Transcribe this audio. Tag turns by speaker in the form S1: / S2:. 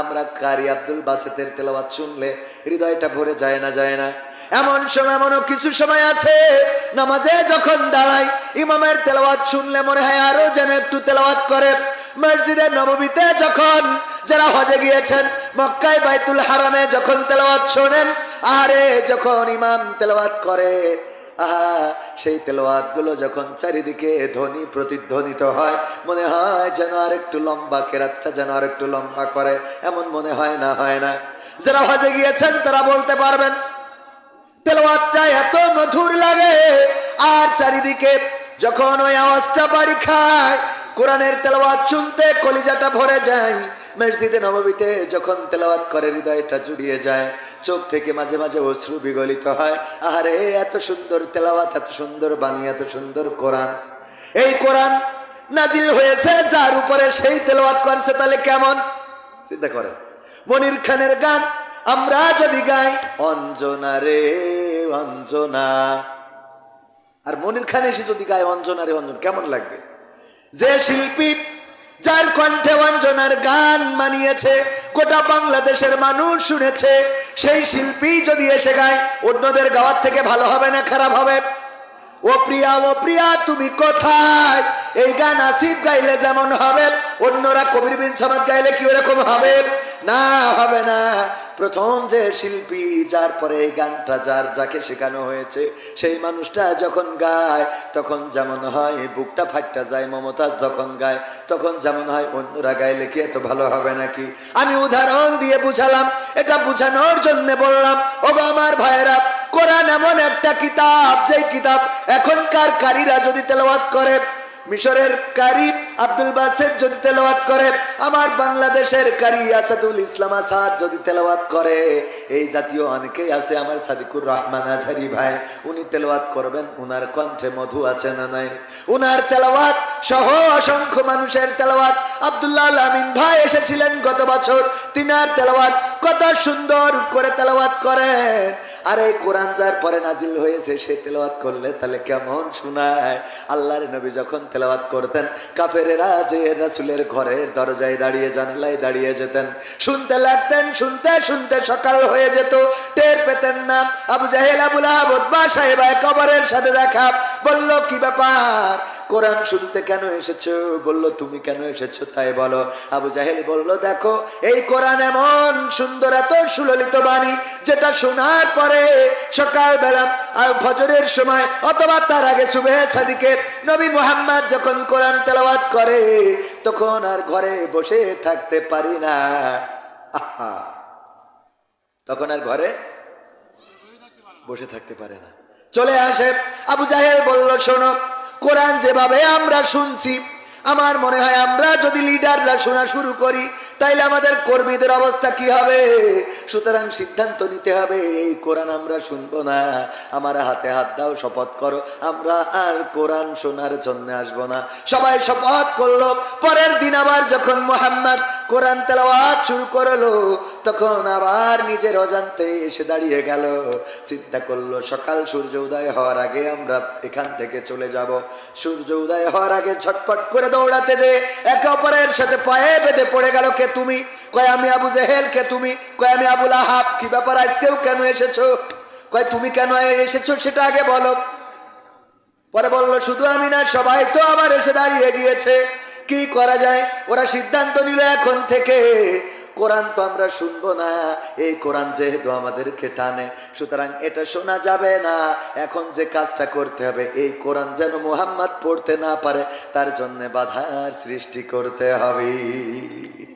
S1: আমরা কারি আব্দুল বাসেতের তেলাওয়াত শুনলে হৃদয়টা ভরে যায় না যায় না। এমন সময়, এমনও কিছু সময় আছে, নামাজে যখন দাঁড়াই, ইমামের তেলাওয়াত শুনলে মনে হয় আরও যেন একটু তেলাওয়াত করে। মসজিদের নবমীতে যখন যারা হজে গিয়েছেন, মক্কায় বাইতুল হারামে যখন তেলাওয়াত শোনেন আরে যখন ইমাম তেলাওয়াত করে আহা, সেই তেলোয়াতগুলো যখন চারিদিকে ধ্বনি প্রতিধ্বনিত হয়, মনে হয় যেন আর একটু লম্বা কেরাতটা যেন আর একটু লম্বা করে, এমন মনে হয় না হয় না। যারা হজে গিয়েছেন, তারা বলতে পারবেন, তেলোয়াতটা এত মধুর লাগে, আর চারিদিকে যখন ওই আওয়াজটা বাড়ি খায়, কোরআনের তেলাওয়াত শুনতে কলিজাটা ভরে যায় মসজিদে নবমীতে যখন তেলাওয়াত করে, হৃদয়টা জুড়িয়ে যায়, চোখ থেকে মাঝে মাঝে অশ্রু বিগলিত হয়। আরে এত সুন্দর তেলাওয়াত, এত সুন্দর বাণী, এত সুন্দর কোরআন। এই কোরআন নাজিল হয়েছে, যার উপরে সেই তেলাওয়াত করেছে, তাহলে কেমন? চিন্তা করেন। মনির খানের গান, আমরা যদি গাই, অঞ্জনা রে, অঞ্জনা। আর মনির খান এসে যদি গায়, অঞ্জনা রে, অঞ্জন, কেমন লাগবে? যে শিল্পী যার কণ্ঠে অঞ্জনার গান মানিয়েছে, গোটা বাংলাদেশের মানুষ শুনেছে, সেই শিল্পী যদি এসে গায়, অন্যদের গাওয়ার থেকে ভালো হবে না, খারাপ হবে? ও প্রিয়া ও প্রিয়া, তুমি কোথায়? এই গান আসিফ গাইলে যেমন হবে। কবির বিন সামাদ গাইলে কি ওরকম হবে? না হবে না। প্রথম যে শিল্পী, যার পরে গানটা যার, যাকে শেখানো হয়েছে, সেই মানুষটা যখন গায়, তখন যেমন হয় বুকটা ফাটটা যায়, মমতাজ যখন গায়, তখন যেমন হয় অন্যরা গাইলে কি এত ভালো হবে নাকি? আমি উদাহরণ দিয়ে বুঝালাম, এটা বুঝানোর জন্য বললাম ও গো আমার ভাইয়েরা, কোরআন এমন একটা কিতাব, যেই কিতাব এখনকার কারীরা যদি তেলাওয়াত করে মিশরের কারি আব্দুল বাসেদ যদি তেলাওয়াত করে, আমার বাংলাদেশের কারি আসাদুল ইসলাম আসাদ যদি তেলাওয়াত করে, এই জাতীয় অনেকেই আছে আমার সাদিকুর রহমান আঝারি ভাই, উনি তেলাওয়াত করবেন, উনার কণ্ঠে মধু আছে না নাই? উনার তেলাওয়াত সহ অসংখ্য মানুষের তেলাওয়াত। আব্দুল্লাহ আমিন ভাই এসেছিলেন গত বছর, তিনার তেলাওয়াত কত সুন্দর করে তেলাওয়াত করেন। আর এই কোরআন যার পরে নাজিল হয়েছে, সে তেলাওয়াত করলে তাহলে কেমন শোনায়? আল্লাহর নবী যখন তেলাওয়াত করতেন, কাফেরেরা যে রাসুলের ঘরের দরজায় দাঁড়িয়ে, জানালায় দাঁড়িয়ে যেতেন, শুনতে লাগতেন, শুনতে শুনতে সকাল হয়ে যেত, টের পেতেন না। আবু জাহেল আবুল আবদবা সাহেব কবরের সাথে দেখা, বলল, কি ব্যাপার? কোরআন শুনতে কেন এসেছ? বলল, তুমি কেন এসেছ? তাই বলো। আবু জাহেল বলল, দেখো, এই কোরআন এমন সুন্দর, এত সুললিত বাণী, যেটা শোনার পরে সকালবেলা আর ফজরের সময় অথবা তার আগে সুবে সাদিকে নবী মোহাম্মদ যখন কোরআন তেলাওয়াত করে, তখন আর ঘরে বসে থাকতে পারি না। আহা! তখন আর ঘরে বসে থাকতে পারে না। চলে আসে, আবু জাহেল বলল, শোনো কোরআন যেভাবে আমরা শুনছি আমার মনে হয় আমরা যদি লিডাররা শোনা শুরু করি তাইলে আমাদের কর্মীদের অবস্থা কি হবে? সুতরাং সিদ্ধান্ত নিতে হবে, এই কোরআন আমরা শুনব না। আমার হাতে হাত দাও, শপথ করো। আমরা আর কোরআন শোনার জন্য আসব না। সবাই শপথ করল। পরের দিন আবার যখন মোহাম্মদ কোরআন তেলাওয়াত শুরু করল, তখন আবার নিজের অজান্তে এসে দাঁড়িয়ে গেল। চিন্তা করল, সকাল সূর্য উদয় হওয়ার আগে আমরা এখান থেকে চলে যাব। সূর্য উদয় হওয়ার আগে ছটপট করে দৌড়াতে যে একে অপরের সাথে পায়ে বেঁধে পড়ে গেল কে তুমি? কয়, আমি আবু জেহেল, কে তুমি? কয়, আমি আবুল আহাব। কি ব্যাপার আজকেও কেন এসেছ? কয়, তুমি কেন এসেছ সেটা আগে বলো। পরে বলল, শুধু আমি না, সবাই তো আবার এসে দাঁড়িয়ে গিয়েছে। কি করা যায়? ওরা সিদ্ধান্ত নিল এখন থেকে। কোরআন তো আমরা শুনব না। এই কোরআন যেহেতু আমাদেরকে টানে, সুতরাং এটা শোনা যাবে না। এখন যে কাজটা করতে হবে, এই কোরআন যেন মুহাম্মদ পড়তে না পারে, তার জন্য বাধার সৃষ্টি করতে হবে।